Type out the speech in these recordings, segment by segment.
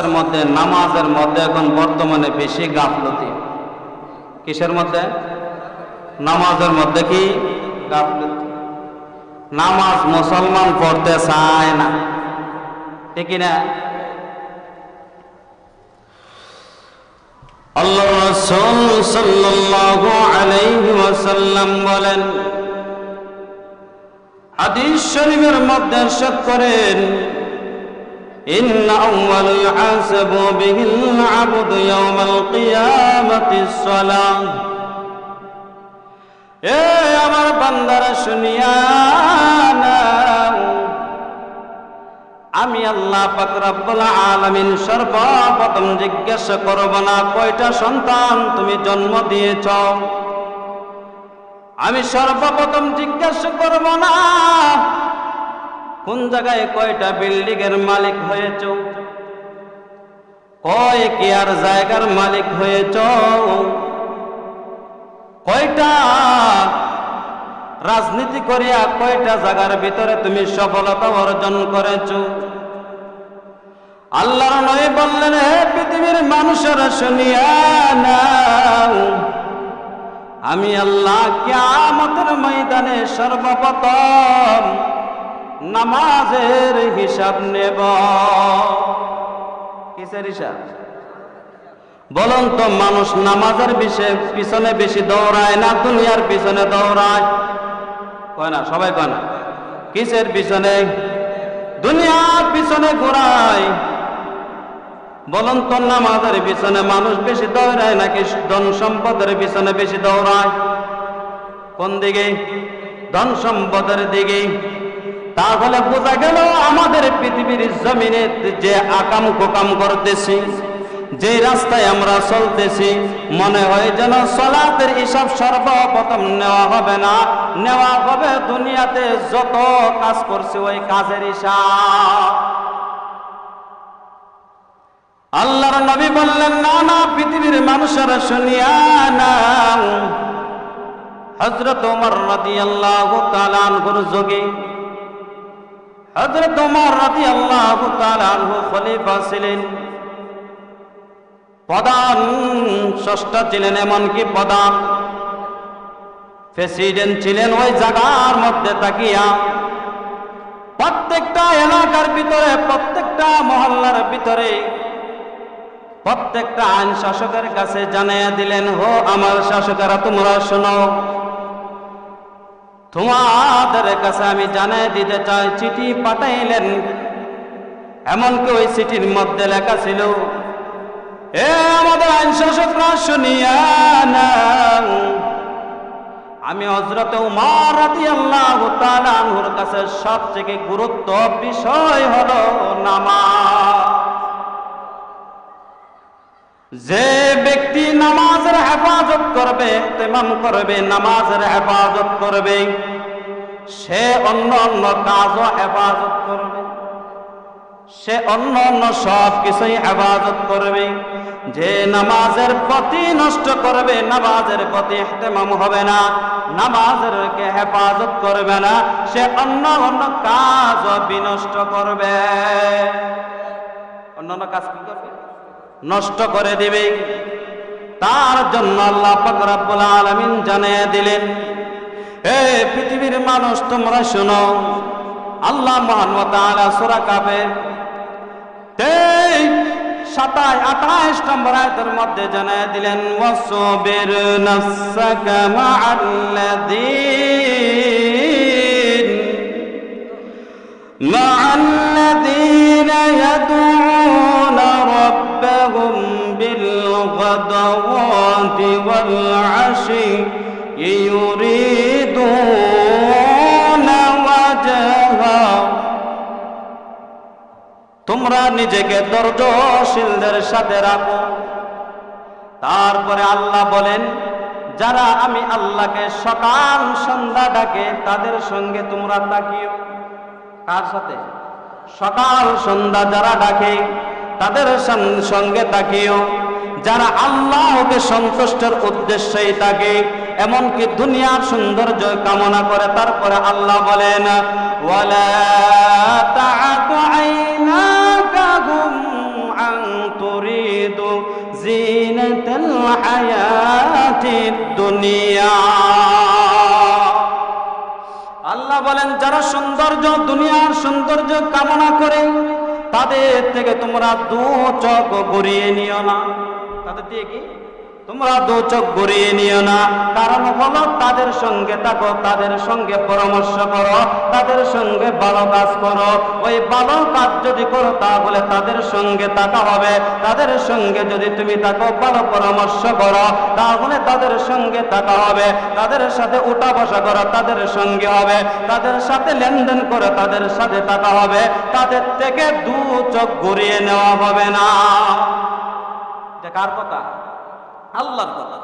স্বাস্থ্যের মধ্যে, নামাজের মধ্যে এখন বর্তমানে বেশি গাফলতি। কিসের মধ্যে? নামাজের মধ্যে কি? গাফলতি। নামাজ মুসলমান পড়তে চায় না। ঠিক না? আল্লাহ রাসূল সাল্লাল্লাহু আলাইহি ওয়াসাল্লাম বলেন, হাদিস শরীফের মধ্যে সব করেন إن أول يحاسب به العبد يوم القيامة الصلاة এ আমার বান্দারা শুনিয়া নাও আমি আল্লাহ পাক রব্বুল আলামিন সর্বপ্রথম জিজ্ঞাসা করব না কয়টা সন্তান তুমি জন্ম দিয়েছ আমি সর্বপ্রথম জিজ্ঞাসা করব না কোন জায়গায় কয়টা বিল্ডিং এর মালিক হয়েছ? কয় কেয়ার জায়গার মালিক হয়েছ? কয়টা রাজনীতি করিয়া কয়টা জায়গার ভিতরে তুমি সফলতা অর্জন করেছ? আল্লাহর নয় বললেন, হে পৃথিবীর মানুষেরা শুনিয়া নাও, আমি আল্লাহ কিয়ামতের ময়দানে সর্বপ্রথম নামাজের হিসাব নেব। কিসের হিসাব? বলুন তো, মানুষ নামাজের বিষয়ে পিছনে বেশি দৌড়ায় না দুনিয়ার পিছনে দৌড়ায়? কয় না, সবাই কয় না। কিসের পিছনে? দুনিয়ার পিছনে ঘোরায়। বলুন তো, নামাজের পিছনে মানুষ বেশি দৌড়ায় নাকি ধন সম্পদের পিছনে বেশি দৌড়ায়? কোন দিকে? ধন সম্পদের দিকে। তাহলে বোঝা গেল আমাদের পৃথিবীর জমিনে যে আকাম কোকাম করতেছি, যে রাস্তায় আমরা চলতেছি, মনে হয় যেন সলাতের হিসাব সর্বপ্রথম নেওয়া হবে না। নেওয়া হবে দুনিয়াতে যত কাজ করছে ওই কাজের হিসাব। আল্লাহর নবী বললেন, না না, পৃথিবীর মানুষেরা শুনিয়া নাও। হজরত ওমর রাদিয়াল্লাহু তাআলা আনহুর যোগে আনহু খলিফা ছিলেন। এমনকি প্রেসিডেন্ট ছিলেন ওই মধ্যে প্রত্যেকটা এলাকার ভিতরে, প্রত্যেকটা মহল্লার ভিতরে প্রত্যেকটা আইন শাসকের কাছে জানাইয়া দিলেন হো আমার শাসকেরা, তোমরা শোনো তোমাদের কাছে আমি জানাই দিতে চাই, চিঠি পাঠাইলেন। এমনকি ওই চিঠির মধ্যে লেখা ছিল, এ আমাদের আইন শাসকরা শুনিয়া নাও আমি হজরত উমার রাদিয়াল্লাহু তাআলা আনহুর কাছে সবথেকে গুরুত্ব বিষয় হলো নামাজ। যে ব্যক্তি নামাজের হেফাজত করবে, তেমাম করবে, নামাজের হেফাজত করবে, সে অন্য অন্য কাজও হেফাজত করবে, সে অন্য অন্য সব কিছুই হেফাজত করবে, যে নামাজের প্রতি নষ্ট করবে, নামাজের প্রতি ইহতেমাম হবে না নামাজের কে হেফাজত করবে না, সে অন্য অন্য কাজ বিনষ্ট করবে। অন্য অন্য কাজ কি করবে? নষ্ট করে দিবে। তার জন্য আল্লাহ ফকরাবুল আলমিন জানিয়ে দিলেন এ পৃথিবীর মানুষ, তোমরা শোনো, আল্লাহ মোহাম্মদ আলা সুরা কাবে সাতাশ, আঠাশ নম্বর মধ্যে জানিয়ে দিলেন بالغدوات والعشي يريدون وجهه তোমরা নিজেকে ধৈর্যশীলদের সাথে রাখো তারপরে আল্লাহ বলেন যারা আমি আল্লাহকে সকাল সন্ধ্যা ডাকে তাদের সঙ্গে তোমরা তাকিও কার সাথে সকাল সন্ধ্যা যারা ডাকে তাদের সন- সঙ্গে তাকিও যারা আল্লাহকে সন্তুষ্টের উদ্দেশ্যেই থাকে এমনকি দুনিয়ার সৌন্দর্য কামনা করে, তারপরে আল্লাহ বলেন দুনিয়া। আল্লাহ বলেন, যারা সৌন্দর্য, দুনিয়ার সৌন্দর্য কামনা করে, তাদের থেকে তোমরা দু চক গড়িয়ে নিও না। তাদের দিয়ে কি? তোমরা দু চোখ ঘুরিয়ে নিও না। কারণ হলো তাদের সঙ্গে থাকো, তাদের সঙ্গে পরামর্শ করো, তাদের সঙ্গে ভালো কাজ করো। ওই ভালো কাজ যদি করো তাহলে তাদের সঙ্গে থাকা হবে। তাদের সঙ্গে যদি তুমি থাকো, ভালো পরামর্শ করো, তাহলে তাদের সঙ্গে থাকা হবে। তাদের সাথে উঠা বসা করো, তাদের সঙ্গে হবে। তাদের সাথে লেনদেন করে, তাদের সাথে থাকা হবে। তাদের থেকে দু চোখ ঘুরিয়ে নেওয়া হবে না। এটা কার কথা? আল্লাহর কথা।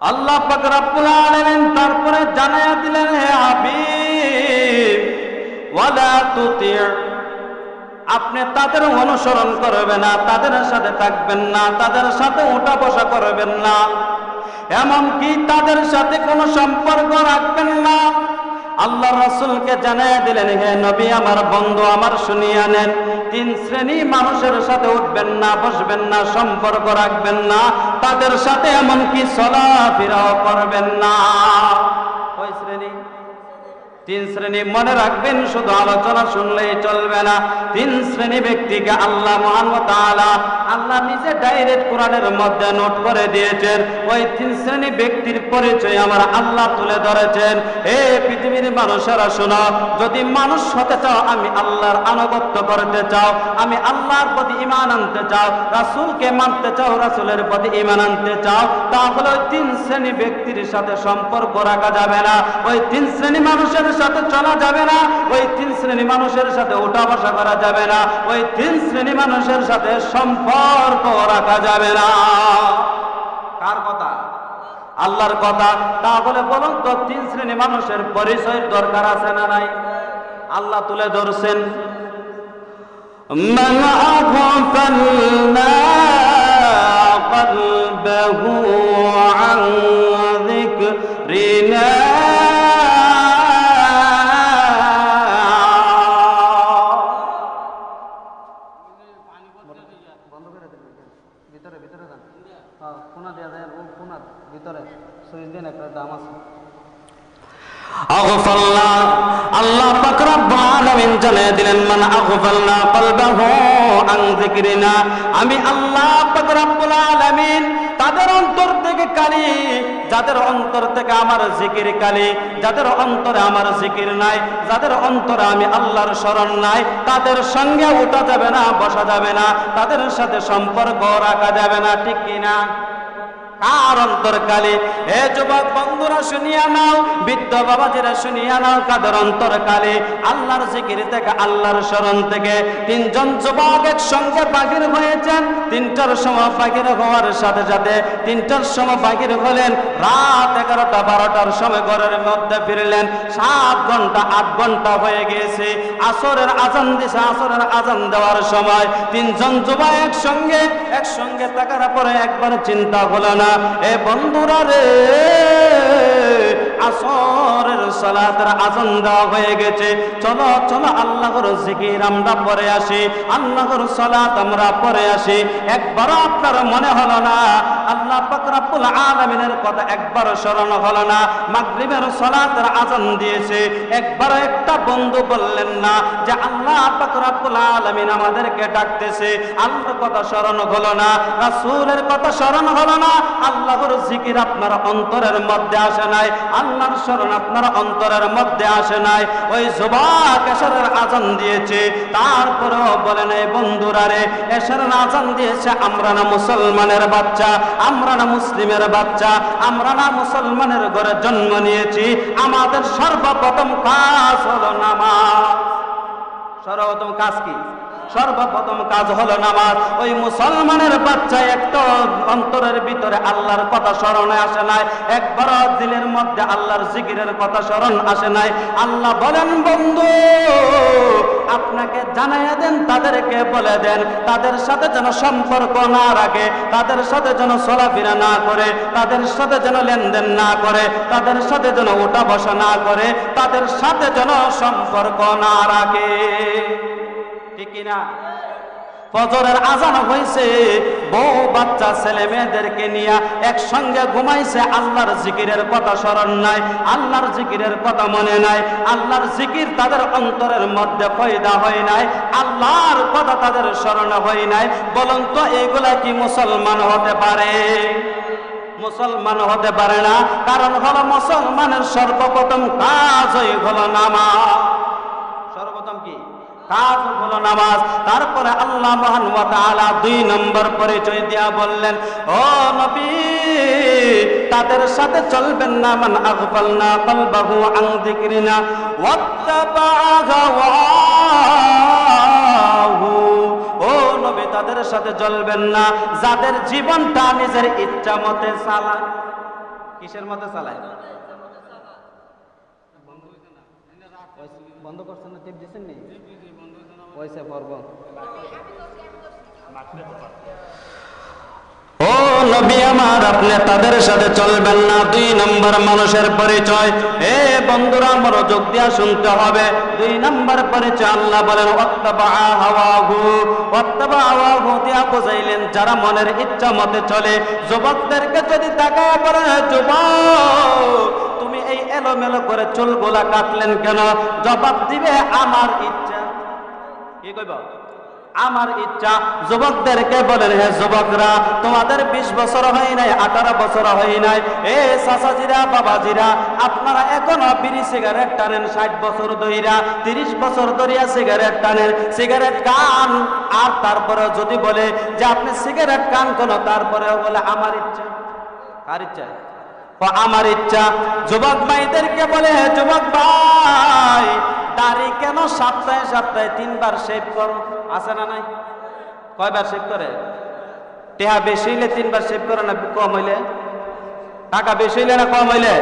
আল্লাহ পাক আলামিন তারপরে জানায়া দিলেন, হে হাবিব, ওয়ালা তুতি' আপনি তাদের অনুসরণ করবেন না, তাদের সাথে থাকবেন না, তাদের সাথে উঠা বসা করবেন না। এমনকি তাদের সাথে কোনো সম্পর্ক রাখবেন না। আল্লাহ রাসূলকে জানিয়ে দিলেন, হে নবী, আমার বন্ধু, আমার শুনিয়া নেন। তিন শ্রেণি মানুষের সাথে উঠবেন না, বসবেন না, সম্পর্ক রাখবেন না, তাদের সাথে এমনকি চলাফেরাও করবেন না। তিন শ্রেণি মনে রাখবেন, শুধু আলোচনা শুনলেই চলবে না। তিন শ্রেণি ব্যক্তিকে আল্লাহ মহান আল্লাহ নিজে ডাইরেক্ট কোরআনের মধ্যে নোট করে দিয়েছেন। ওই তিন শ্রেণি ব্যক্তির পরিচয় আমার আল্লাহ তুলে ধরেছেন। হে পৃথিবীর মানুষেরা, শোনো, যদি মানুষ হতে চাও, আমি আল্লাহর আনুগত্য করতে চাও, আমি আল্লাহর প্রতি ইমান আনতে চাও, রাসূলকে মানতে চাও, রাসূলের প্রতি ইমান আনতে চাও, তাহলে ওই তিন শ্রেণি ব্যক্তির সাথে সম্পর্ক রাখা যাবে না। ওই তিন শ্রেণি মানুষের সাথে চলা যাবে না ওই তিন শ্রেণী মানুষের সাথে উঠা বসা করা যাবে না ওই তিন শ্রেণী মানুষের সাথে সম্পর্ক রাখা যাবে না কার কথা আল্লাহর কথা তাহলে বলুন তো তিন শ্রেণী মানুষের পরিচয়ের দরকার আছে না নাই আল্লাহ তুলে ধরছেন من أغفلنا قلبه عن আল্লাহ পাক দিলেন, মান আগফালনা কলবাহু আমি আল্লাহ পাক রব্বুল তাদের অন্তর থেকে কালি, যাদের অন্তর থেকে আমার জিকির কালি, যাদের অন্তরে আমার জিকির নাই, যাদের অন্তরে আমি আল্লাহর স্মরণ নাই, তাদের সঙ্গে উঠা যাবে না, বসা যাবে না, তাদের সাথে সম্পর্ক রাখা যাবে না, ঠিক কিনা? কার অন্তরকালে। হে যুবক বন্ধুরা, শুনিয়া নাও, বৃদ্ধ বাবাজিরা, শুনিয়া নাও কাদের অন্তরকালে। আল্লাহর জিকির থেকে, আল্লাহর স্মরণ থেকে তিনজন যুবক একসঙ্গে বাগির হয়েছেন। তিনটার সময় বাগির হওয়ার সাথে সাথে তিনটার সময় বাগির হলেন। রাত এগারোটা, বারোটার সময় ঘরের মধ্যে ফিরলেন। সাত ঘণ্টা, আট ঘণ্টা হয়ে গিয়েছে। আসরের আজান দিছে, আসরের আজান দেওয়ার সময় তিনজন যুবক একসঙ্গে একসঙ্গে থাকার পরে একবার চিন্তা হলো না বন্ধুরা রে। আসরের সালাতের আজান দেওয়া হয়ে গেছে। চলো চলো, আল্লাহর জিকির আমরা পরে আসি। আল্লাহর সালাত আমরা পরে আসি। একবার আপনার মনে হলো না, আল্লাহ আলামিনের কথা একবার স্মরণ হলো না, মাগরিবের সালাতের আজান দিয়েছে। একবার একটা বন্ধু বললেন না যে, আল্লাহ আলামিন আমাদেরকে ডাকতেছে। আল্লাহর কথা স্মরণ হলো না, রাসূলের কথা স্মরণ হলো না, আল্লাহর জিকির আপনার অন্তরের মধ্যে আসে নাই। আল্লাহর স্মরণ আপনার অন্তরের মধ্যে আসে নাই। ওই যুবক এশারের আজান দিয়েছে। তারপরেও বলেন এই বন্ধুরা রে, এশারের আজান দিয়েছে, আমরা না মুসলমানের বাচ্চা, আমরা না মুসলিমের বাচ্চা, আমরা না মুসলমানের ঘরে জন্ম নিয়েছি। আমাদের সর্বপ্রথম কাজ হলো নামাজ। সর্বপ্রথম কাজ কি? সর্বপ্রথম কাজ হলো নামাজ। ওই মুসলমানের বাচ্চা একটা অন্তরের ভিতরে আল্লাহর কথা স্মরণে আসে নাই। একবার দিলের মধ্যে আল্লাহর জিকিরের কথা স্মরণ আসে নাই। আল্লাহ বলেন, বন্ধু, আপনাকে জানাইয়া দেন, তাদেরকে বলে দেন। তাদের সাথে যেন সম্পর্ক না রাখে, তাদের সাথে যেন চলাফেরা না করে, তাদের সাথে যেন লেনদেন না করে, তাদের সাথে যেন ওঠা বসা না করে, তাদের সাথে যেন সম্পর্ক না রাখে। ঠিক কিনা? ফজরের আজান হয়েছে, বউ, বাচ্চা, ছেলে, মেয়েদেরকে নিয়ে একসঙ্গে ঘুমাইছে, আল্লাহর জিকিরের কথা স্মরণ নাই, আল্লাহর জিকিরের কথা মনে নাই, আল্লাহর জিকির তাদের অন্তরের মধ্যে পয়দা হয় নাই, আল্লাহর কথা তাদের স্মরণে হয় নাই। বলুন তো এইগুলা কি মুসলমান হতে পারে? মুসলমান হতে পারে না, কারণ হলো মুসলমানের সর্বপ্রথম কাজই হলো নামাজ। কাজ হলো নামাজ। তারপরে আল্লাহ মহান তাআলা দুই নম্বর পরিচয় দিয়া বললেন, ও নবী, তাদের সাথে চলবেন না, মান আগফালনা কলবাহু আন যিকরিনা ওয়াত্তাবা ও নবী, তাদের সাথে চলবেন না, যাদের জীবনটা নিজের ইচ্ছা মতে চালায়। কিসের মতে চালায়? বন্ধ করছেন না, টিপ দিচ্ছেন নি? পয়সা পর্ব। ও নবী আমার, আপনি তাদের সাথে চলবেন না। দুই নম্বর মানুষের পরিচয়। এ বন্ধুরা দিয়া শুনতে হবে। দুই নম্বর পরিচয়, আল্লাহ বলেন বুঝাইলেন, যারা মনের ইচ্ছা মতে চলে, যুবকদেরকে যদি তাকায় পড়ে যুবক, তুমি এই এলোমেলো করে চুলগুলা কাটলেন কেন? জবাব দিবে, আমার ইচ্ছা কি কইব? আমার ইচ্ছা, যুবকদেরকে বলেন, হে যুবকরা, তোমাদের বিশ বছর হয় নাই, আঠারো বছর হয় নাই। এ চাচাজিরা, বাবাজিরা, আপনারা এখনও বিড়ি সিগারেট টানেন, ষাট বছর ধইরা, তিরিশ বছর ধরিয়া সিগারেট টানেন। সিগারেট কান, আর তারপরে যদি বলে যে আপনি সিগারেট কান কোন? তারপরে বলে, আমার ইচ্ছা। কার ইচ্ছা? আমার ইচ্ছা। যুবক ভাইদেরকে বলে যুবক ভাই দাড়ি কেন সপ্তাহে সপ্তাহে তিনবার শেভ করো? আছে না নাই? কয়বার শেভ করে? টেহা বেশি হইলে তিনবার শেভ করে না, কম হইলে? টাকা বেশি হইলে না কম হইলে?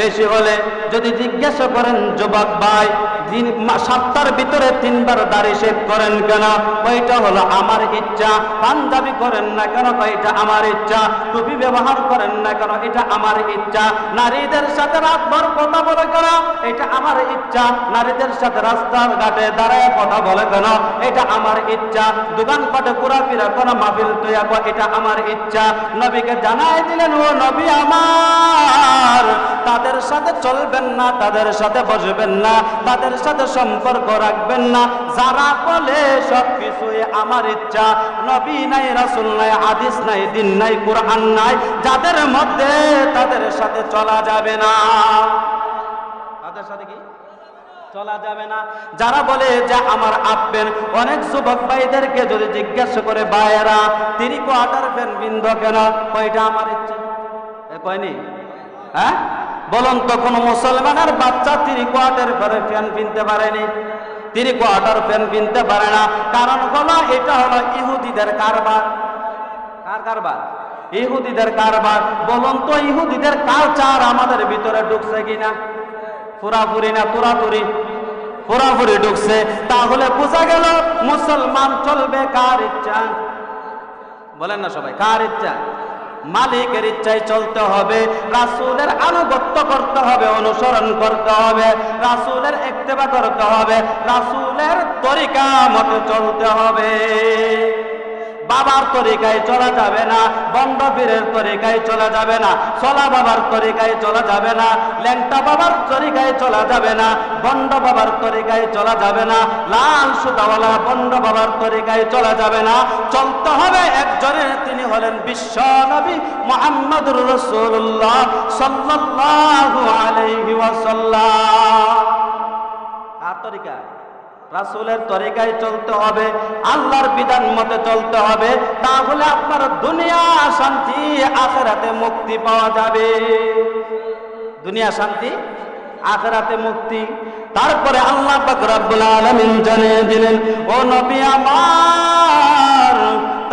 বেশি হলে যদি জিজ্ঞাসা করেন যুবক ভাই সপ্তাহের ভিতরে তিনবার দাড়ি শেভ করেন কেন? ওইটা হলো আমার ইচ্ছা। পাঞ্জাবি করেন না কেন? এটা আমার ইচ্ছা। টুপি ব্যবহার করেন না কেন? এটা আমার ইচ্ছা। নারীদের সাথে রাতভর কথা বলে কেন? এটা আমার ইচ্ছা। নারীদের সাথে রাস্তার ঘাটে দাঁড়ায় কথা বলে কেন? এটা আমার ইচ্ছা। দোকানপাটে ঘোরাফেরা কোনো মাহফিল তৈয়া এটা আমার ইচ্ছা। নবীকে জানাই দিলেন, ও নবী আমার তাদের সাথে চলবেন না, তাদের সাথে বসবেন না, তাদের সাথে সম্পর্ক রাখবেন না। যারা বলে সব কিছুই আমার ইচ্ছা, নবী নাই, রাসুল নাই, হাদিস নাই, দিন নাই, কোরআন নাই, যাদের মধ্যে তাদের সাথে চলা যাবে না। তাদের সাথে কি? চলা যাবে না। যারা বলে যে আমার আপেন অনেক যুবক ভাইদেরকে যদি জিজ্ঞাসা করে, ভাইয়েরা, তিনি কোয়ার্টার ফ্যান, বিন্দ কেন? কয়টা আমার ইচ্ছা? কয়নি? হ্যাঁ? বলুন তো, কোনো মুসলমানের বাচ্চা তিনি কোয়ার্টার ফেরে ফ্যান কিনতে পারেনি? তিনি কোয়ার্টার ফ্যান কিনতে পারে না। কারণ হলো এটা হলো ইহুদিদের কারবার। কার কারবার? ইহুদিদের কারবার। বলুন তো, ইহুদিদের কালচার আমাদের ভিতরে ঢুকছে কিনা? পুরাপুরি না তুরাতুরি? পুরাপুরি ঢুকছে। তাহলে বোঝা গেল, মুসলমান চলবে কার ইচ্ছা? বলেন না সবাই, কার ইচ্ছা? মালিকের ইচ্ছায় চলতে হবে, রাসুলের আনুগত্য করতে হবে, অনুসরণ করতে হবে, রাসুলের একতেবা করতে হবে, রাসুলের তরিকা মতো চলতে হবে। বাবার তরিকায় চলা যাবে না বন্ড পীরের তরিকায় চলা যাবে না চলা বাবার তরিকায় চলা যাবে না, ল্যাংটা বাবার তরিকায় চলা যাবে না বন্ড বাবার তরিকায় চলা যাবে না, লাল সুতাওয়ালা বন্ড বাবার তরিকায় চলা যাবে না, চলতে হবে একজনের তিনি হলেন বিশ্ব নবী মোহাম্মদুর রসুল্লাহ সাল্লাল্লাহু আলাইহি ওয়াসাল্লাম। কার রাসূলের তরিকায় চলতে হবে, আল্লাহর বিধান মতে চলতে হবে, তাহলে আপনার দুনিয়া শান্তি, আখেরাতে মুক্তি পাওয়া যাবে। দুনিয়া শান্তি, আখেরাতে মুক্তি। তারপরে আল্লাহ রব্বুল আলামিন জানিয়ে দিলেন, ও নবী আমার,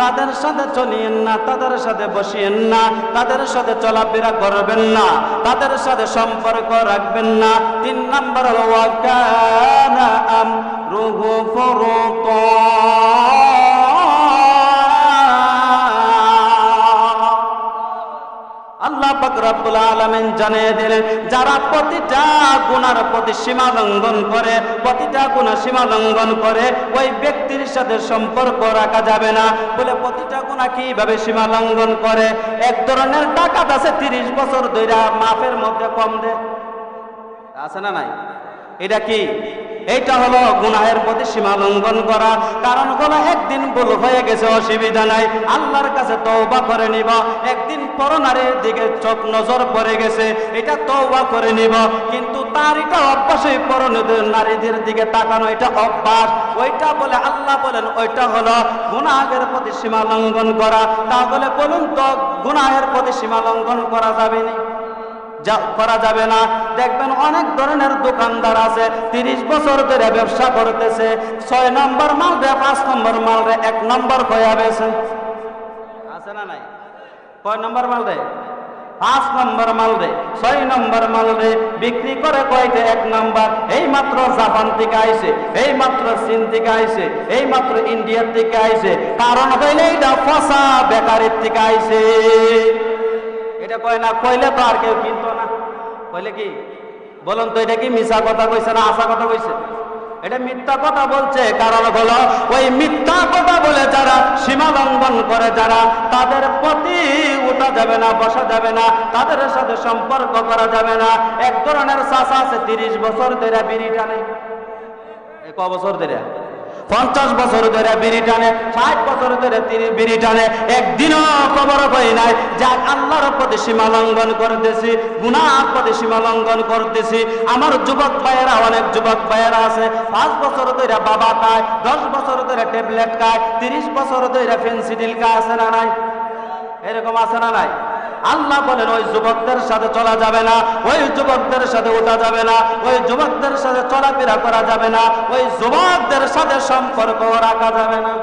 তাদের সাথে চলিয়েন না, তাদের সাথে বসিয়েন না, তাদের সাথে চলাফেরা করবেন না, তাদের সাথে সম্পর্ক রাখবেন না। তিন নম্বর ওয়াকানা আলামিন জানিয়ে দিলেন, যারা প্রতিটা গুনার প্রতি সীমা লঙ্ঘন করে, প্রতিটা গুণা সীমা লঙ্ঘন করে, ওই ব্যক্তির সাথে সম্পর্ক রাখা যাবে না। বলে প্রতিটা গুণা কীভাবে সীমা লঙ্ঘন করে? এক ধরনের ডাকাত আছে তিরিশ বছর ধরে মাফের মধ্যে কম দেয় আছে না নাই? এটা কি? এইটা হলো গুনাহের প্রতি সীমা লঙ্ঘন করা। কারণ হলো একদিন ভুল হয়ে গেছে, অসুবিধা নাই। আল্লাহর কাছে তওবা করে নিব। একদিন পরনারীর দিকে চোখ নজর পড়ে গেছে, এটা তওবা করে নিব। কিন্তু তার এটা অভ্যাসই পরনিত নারীদের দিকে তাকানো এটা অভ্যাস। ওইটা বলে আল্লাহ বলেন, ওইটা হলো গুনাহের প্রতি সীমা লঙ্ঘন করা। তাহলে বলুন তো, গুনাহের প্রতি সীমা লঙ্ঘন করা যাবে না? যা করা যাবে না। দেখবেন অনেক ধরনের দোকানদার আছে, তিরিশ বছর ধরে ব্যবসা করতেছে, ছয় নম্বর মাল রে পাঁচ নম্বর মাল রে এক নম্বর কয়া বেছে আছে না নাই? কয় নম্বর মাল রে পাঁচ নম্বর মাল রে ছয় নম্বর মাল রে বিক্রি করে কয়টা? এক নম্বর। এই মাত্র জাপান থেকে আইছে এই মাত্র চীন থেকে আইছে এই মাত্র ইন্ডিয়ার থেকে আইছে। কারণ হইলে এটা ফসা বেকারের থেকে আইছে। এটা কয় না, কইলে তো আর কেউ কিনতো না। কইলে কি? বলুন তো এটা কি মিছা কথা কইছে না আশা কথা কইছে? এটা মিথ্যা কথা বলছে, কারণ হলো ওই মিথ্যা কথা বলে যারা সীমা লঙ্ঘন করে যারা, তাদের প্রতি উঠা যাবে না, বসা যাবে না, তাদের সাথে সম্পর্ক করা যাবে না। এক ধরনের চাষা আছে, তিরিশ বছর ধরে বিড়ি টানে। এই ক বছর ধরে? পঞ্চাশ বছর ধরে বিড়ি টানে ষাট বছর ধরে তিনি বিড়ি টানে একদিনও খবর পাই নাই। যা আল্লাহর প্রতি সীমা লঙ্ঘন করতেছি, গুনার প্রতি সীমা লঙ্ঘন করতেছি। আমার যুবক ভাইয়েরা, অনেক যুবক ভাইয়েরা আছে, পাঁচ বছর ধরে বাবা খায়, দশ বছর ধরে ট্যাবলেট খায়, তিরিশ বছর ধরে ফেন্সিডিল খায়, আছে না নাই? এরকম আছে না নাই? আল্লাহ বলেন, ওই যুবকদের সাথে চলা যাবে না, ওই যুবকদের সাথে ওঠা যাবে না, ওই যুবকদের সাথে চলাফেরা করা যাবে না, ওই যুবকদের সাথে সম্পর্ক রাখা যাবে না।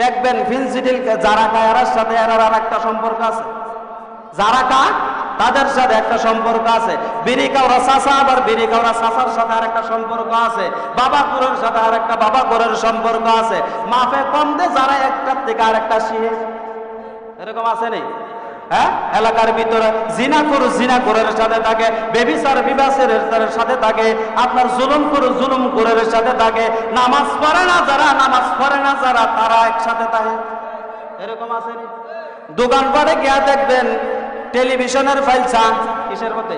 দেখবেন, ফিনসিডিলকে যারা খায় সাথে এরার আর একটা সম্পর্ক আছে? যারা খায় তাদের সাথে একটা সম্পর্ক আছে। কাউরা চাষা আবার বিড়ি কাউরা চাষার সাথে আর একটা সম্পর্ক আছে। বাবা কুরের সাথে আর একটা বাবা কুরের সম্পর্ক আছে। মাফে কম দে, যারা একটার থেকে আর একটা শিহে এরকম আছে নেই হ্যাঁ? এলাকার ভিতরে জিনা করু জিনা করের সাথে থাকে বেবিসার বিবাসের সাথে থাকে, আপনার জুলুম করু জুলুম করের সাথে থাকে। নামাজ পড়ে না যারা, নামাজ পড়ে না যারা, তারা একসাথে থাকে। এরকম আছে দোকানপাটে গিয়া দেখবেন, টেলিভিশনের ফাইল চান, কিসের মতে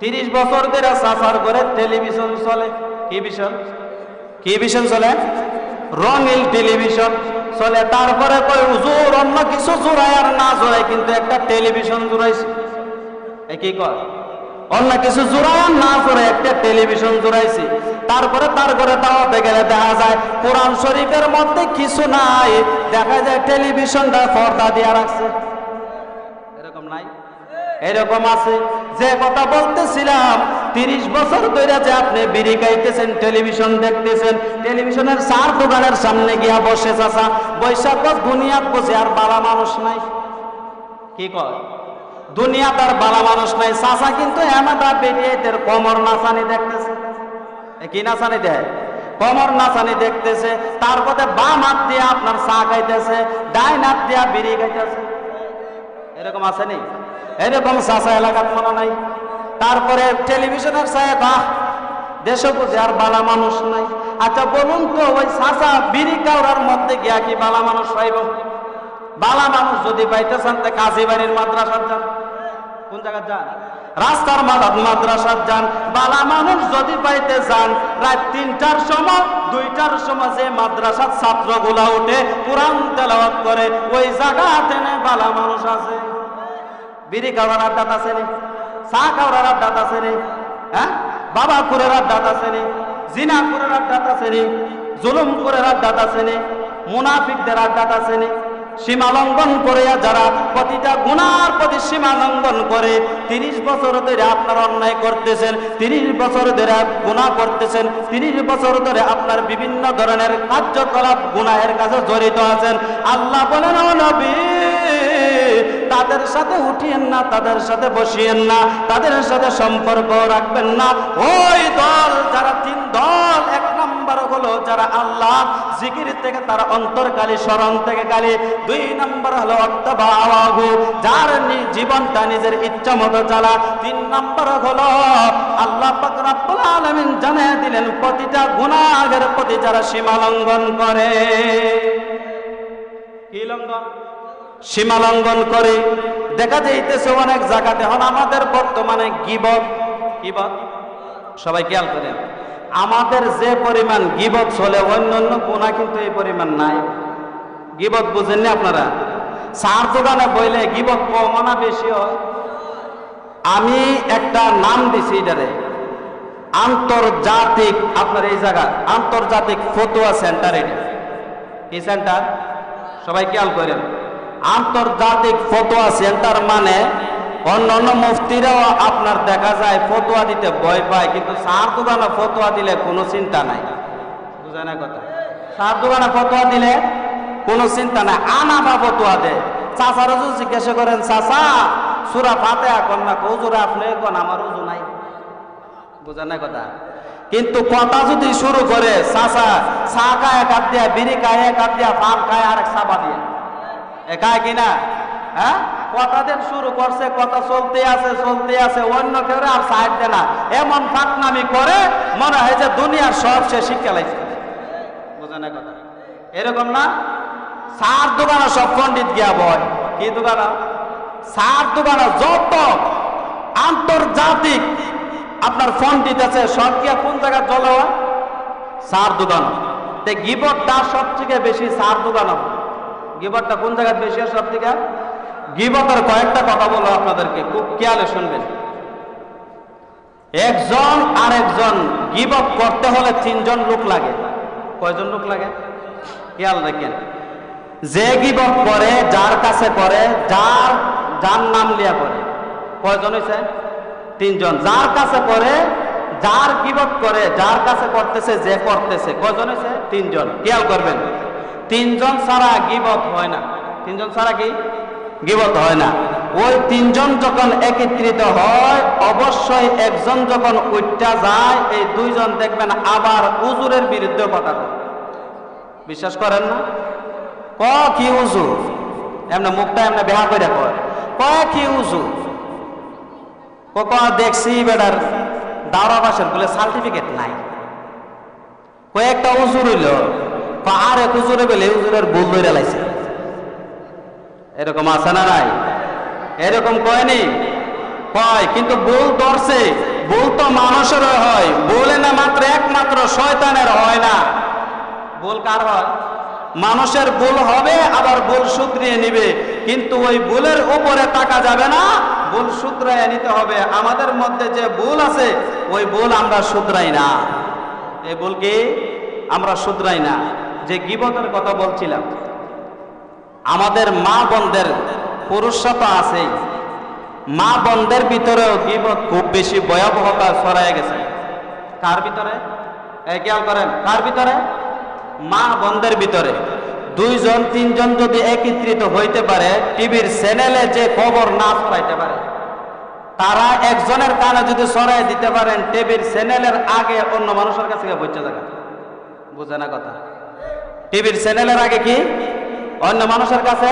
তিরিশ বছর ধরে সাফার করে টেলিভিশন চলে। কি ভিশন কি ভিশন চলে? রঙিল টেলিভিশন চলে। তারপরে কয়, হুজুর অন্য কিছু জোড়ায় আর না জোড়ায়, কিন্তু একটা টেলিভিশন জোড়াইছে। এ কি কয়? অন্য কিছু জোড়ায় আর না জোড়ায় একটা টেলিভিশন জোড়াইছি। তারপরে তার ঘরে দাওয়াতে গেলে দেখা যায়, কোরআন শরীফের মধ্যে কিছু নাই, দেখা যায় টেলিভিশনটা পর্দা দিয়া রাখছে। এরকম নাই? এরকম আছে। যে কথা বলতেছিলাম তিরিশ বছর ধরে যে আপনি বিড়ি খাইতেছেন, টেলিভিশন দেখতেছেন, টেলিভিশনের চার দোকানের সামনে গিয়া বসে চাষা বৈশাখ দুনিয়াত বসে আর বালা মানুষ নাই। কি কয়? দুনিয়াত আর বালা মানুষ নাই। চাষা কিন্তু এমাদা বেরিয়েতের কমর নাচানি দেখতেছে। কি নাচানি দেয়? কমর নাচানি দেখতেছে তারপরে বাম হাত দিয়ে আপনার চা খাইতেছে ডাইন হাত দিয়া বিড়ি খাইতেছে। এরকম আছে নি? এরকম চাষা এলাকার মনে নাই? তারপরে টেলিভিশনের সাহেব বাহ দেশ বুঝে আর বালা মানুষ নাই। আচ্ছা বলুন তো, ওই চাষা বিড়ি কাউরার মধ্যে গিয়া কি বালা মানুষ পাইব বালা মানুষ যদি পাইতে চান, তে কাজী বাড়ির মাদ্রাসার যান। কোন জায়গায় যান? রাস্তার মাদাত মাদ্রাসার যান। বালা মানুষ যদি পাইতে চান, রাত তিনটার সময়, দুইটার সময় যে মাদ্রাসার ছাত্রগুলা উঠে কোরআন তেলাওয়াত করে, ওই জায়গা টেনে বালা মানুষ আছে। বিড়ি খাওয়ার আড্ডাত আছে চা খাওয়ার আড্ডাত আছে নি হ্যাঁ? বাবা কুরের আড্ডাত আছে নি জিনা কুরের আড্ডাত আছে নি জুলুম কুরের আড্ডাত আছে নি মুনাফিকদের আড্ডাত আছে নি সীমা লঙ্ঘন করে যারা প্রতিটা গুণার প্রতি সীমা লঙ্ঘন করে, তিরিশ বছর ধরে আপনার অন্যায় করতেছেন, তিরিশ বছর ধরে গুণা করতেছেন, তিরিশ বছর ধরে আপনার বিভিন্ন ধরনের কার্যকলাপ গুনাহের কাছে জড়িত আছেন। আল্লাহ বলেন নবী তাদের সাথে উঠিয়েন না, তাদের সাথে বসিয়েন না, তাদের সাথে সম্পর্ক রাখবেন না। ওই দল যারা তিন দল, এক নম্বর হলো যারা আল্লাহ, জিকির থেকে তারা অন্তরকালী, স্মরণ থেকে গালি দুই নাম্বার হলো অর্থবাহু যার জীবনটা নিজের ইচ্ছা মতো চালা। তিন নাম্বার হলো আল্লাহ পাক রব্বুল আলামিন জানিয়ে দিলেন, প্রতিটা গুনাহের প্রতি যারা সীমা লঙ্ঘন করে। কি লঙ্ঘন? সীমা লঙ্ঘন করে। দেখা যাইতেছে অনেক জায়গাতে এখন আমাদের বর্তমানে গিবত গিবত? সবাই খেয়াল করেন। আমাদের যে পরিমাণ গিবত চলে অন্য অন্য গুণা কিন্তু এই পরিমাণ নাই। গিবত বুঝেননি আপনারা? সার দোকানে বইলে গিবত কম না বেশি হয় আমি একটা নাম দিছি এটারে। আন্তর্জাতিক, আপনার এই জায়গা, আন্তর্জাতিক ফতুয়া সেন্টার এটা। কি সেন্টার? সবাই খেয়াল করেন। আন্তর্জাতিক ফতোয়া সেন্টার মানে অন্য অন্য মুফতিরাও আপনার দেখা যায় ফতোয়া দিতে ভয় পায়, কিন্তু সার দোকানে ফতোয়া দিলে কোনো চিন্তা নাই। বুঝে না কথা। সার দোকানে ফতোয়া দিলে কোনো চিন্তা নাই। আনা বা ফতোয়া দেয়। চাষার উজু জিজ্ঞাসা করেন চাষা সুরা ফাতে এখন না? কৌজুরা আপনি কোন? আমার উজু নাই। বুঝেন না কথা। কিন্তু কথা যদি শুরু করে চাষা চা খায় এক হাত দিয়া, বিড়ি খায় এক হাত দিয়া, পান খায় আর এক সাবা দিয়ে। একাই কিনা হ্যাঁ? কথা দিন, শুরু করছে, কথা চলতে আছে চলতে আছে, অন্য কেউ আর সাইড দেয় না। এমন ফাঁকনামি করে মনে হয় যে দুনিয়ার সব সে শিক্ষা লাগছে না কথা? এরকম না? সার দোকানে সব পণ্ডিত গিয়া বয়। কি দোকানে সার দোকানে যত আন্তর্জাতিক আপনার পণ্ডিত আছে, সব গিয়া কোন জায়গায় হয় সার দোকান তে গিবরটা সব থেকে বেশি সার দোকান গিবরটা কোন জায়গায় বেশি হয় সব থেকে গিবতের কয়েকটা কথা বলো আপনাদেরকে, খুব খেয়ালে শুনবেন। একজন আর একজন গিবত করতে হলে তিনজন লোক লাগে। কয়জন লোক লাগে? খেয়াল রাখেন। যে গিবত করে, যার কাছে করে, যার যার নাম লিয়া করে। কয়জন হয়েছে তিনজন। যার কাছে করে, যার গিবত করে, যার কাছে করতেছে, যে করতেছে। কয়জন হয়েছে তিনজন। খেয়াল করবেন। তিনজন ছাড়া গিবত হয় না। তিনজন ছাড়া কি? গিবত হয় না। ওই তিনজন যখন একত্রিত হয়, অবশ্যই একজন যখন উঠটা যায়, এই দুইজন দেখবেন আবার উজুরের বিরুদ্ধে কথা বিশ্বাস করেন না? ক কি উজু? এমনি মুখটা এমনি বেহা করে কয়। ক কি উজু? কক দেখছি বেটার দাওরা বাসের বলে সার্টিফিকেট নাই। কয়েকটা উজুর হইল আর এক উজুরে বলে উজুরের ভুল ধরে লাইছে। এরকম আছে না নাই? এরকম কয়নি কয়, কিন্তু ভুল ধরছে। ভুল তো মানুষের হয়। বলে না মাত্র একমাত্র শয়তানের হয় না। ভুল কার হয়? মানুষের ভুল হবে, আবার ভুল শুধরিয়ে নিবে। কিন্তু ওই ভুলের উপরে টাকা যাবে না। ভুল শুধরাইয়া নিতে হবে। আমাদের মধ্যে যে ভুল আছে, ওই ভুল আমরা শুধরাই না। এই ভুল কি? আমরা শুধরাই না। যে গিবতের কথা বলছিলাম, আমাদের মা বোনদের পুরুষরা তো আছেই, মা বোনদের ভিতরেও গিবত খুব বেশি ভয়াবহতা ছড়ায় গেছে। কার ভিতরে? খেয়াল করেন, কার ভিতরে? মা বোনদের ভিতরে। দুইজন, তিনজন যদি একত্রিত হইতে পারে, টিভির চ্যানেলে যে খবর না ছড়াইতে পারে, তারা একজনের কানে যদি ছড়াই দিতে পারেন, টিভির চ্যানেলের আগে অন্য মানুষের কাছে বসে থাকা বুঝে না কথা? টিভির চ্যানেলের আগে কি? অন্য মানুষের কাছে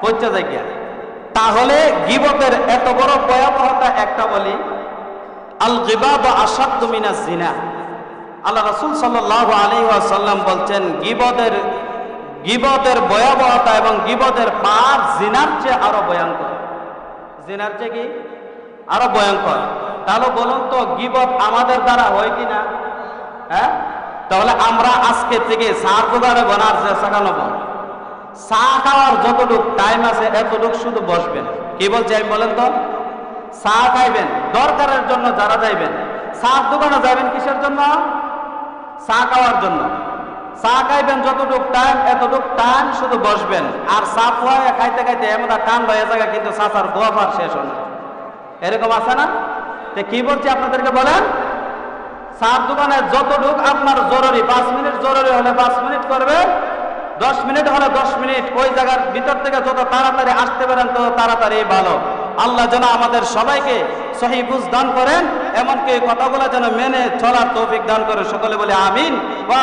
পৌঁছে তাহলে গিবতের এত বড় ভয়াবহতা একটা বলি আল গিবাদ আসাদ্দু মিনাজ জিনা। আল্লাহ রাসূল সাল্লাল্লাহু আলাইহি ওয়াসাল্লাম বলছেন গিবদের গিবতের ভয়াবহতা এবং গিবদের পাপ জিনার চেয়ে আরও ভয়ঙ্কর। জিনার চেয়ে কি? আরও ভয়ঙ্কর। তাহলে বলুন তো, গিবত আমাদের দ্বারা হয় কি না হ্যাঁ? তাহলে আমরা আজকে থেকে সার দোকানে বনার চেষ্টা কেন চা খাওয়ার যতটুক টাইম আছে, এতটুক শুধু বসবেন। কি বলছে আমি বলেন তো? চা খাইবেন, দরকারের জন্য যারা যাইবেন। চার দোকানে যাবেন কিসের জন্য? চা খাওয়ার জন্য। চা খাইবেন যতটুক টাইম এতটুক টাইম শুধু বসবেন। আর চা খোয়া খাইতে খাইতে এমন টান হয়ে যাবে, কিন্তু চাচার দোয়াবার শেষ হয় এরকম আছে না? কি বলছি আপনাদেরকে বলেন? চার দোকানে যতটুক আপনার জরুরি, পাঁচ মিনিট জরুরি হলে পাঁচ মিনিট করবে, দশ মিনিট হলে দশ মিনিট। ওই জায়গার ভিতর থেকে যত তাড়াতাড়ি আসতে পারেন, তত তাড়াতাড়ি ভালো। আল্লাহ যেন আমাদের সবাইকে সহি বুঝ দান করেন, এমনকি কথাগুলো যেন মেনে চলার তৌফিক দান করে। সকলে বলে আমিন। বা